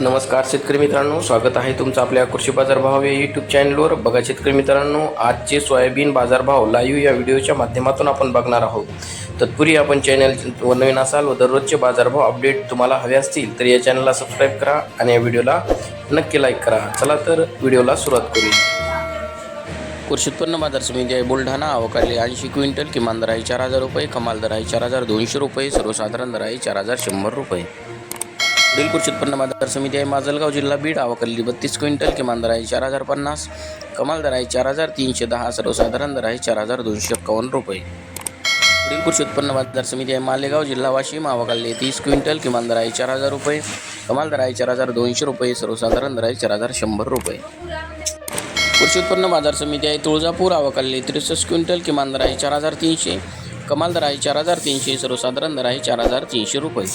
नमस्कार शेतकरी मित्रांनो स्वागत आहे तुमचं आपल्या कृषी बाजार भाव या यूट्यूब चॅनलवर बघा शेतकरी मित्रांनो आजचे सोयाबीन बाजारभाव लाईव्ह या व्हिडिओच्या माध्यमातून आपण बघणार आहोत. तत्पूर्वी आपण चॅनल नवीन असाल व दररोजचे बाजारभाव अपडेट तुम्हाला हवे असतील तर या चॅनलला सबस्क्राईब करा आणि या व्हिडिओला नक्की लाईक करा. चला तर व्हिडिओला सुरुवात करूया कृषी उत्पन्न बाजार समिती आहे बुलढाणा. अवकाळी ऐंशी क्विंटल किमान दर आहे चार हजार रुपये कमाल दर आहे चार हजार दोनशे रुपये सर्वसाधारण दर आहे चार हजार शंभर रुपये. कृषी उत्पन्न बाजार समिती आहे. माजलगाव जिल्हा बीड आवाकल्ली बत्तीस क्विंटल किमान दर आहे चार हजार पन्नास कमाल दर आहे चार हजार तीनशे दहा सर्वसाधारण दर आहे चार हजार दोनशे एक्कावन्न रुपये. पुढील कृषी उत्पन्न बाजार समिती आहे. मालेगाव जिल्हा वाशिम आवाकल्ली तीस क्विंटल किमान दर आहे चार हजार रुपये कमाल दर आहे चार हजार दोनशे रुपये सर्वसाधारण दर आहे चार हजार शंभर रुपये. कृषी उत्पन्न बाजार समिती आहे. तुळजापूर आवाकल्ली त्रेसष्ट क्विंटल किमान दर आहे चार हजार तीनशे कमाल दर आहे चार हजार तीनशे सर्वसाधारण दर आहे चार हजार तीनशे रुपये.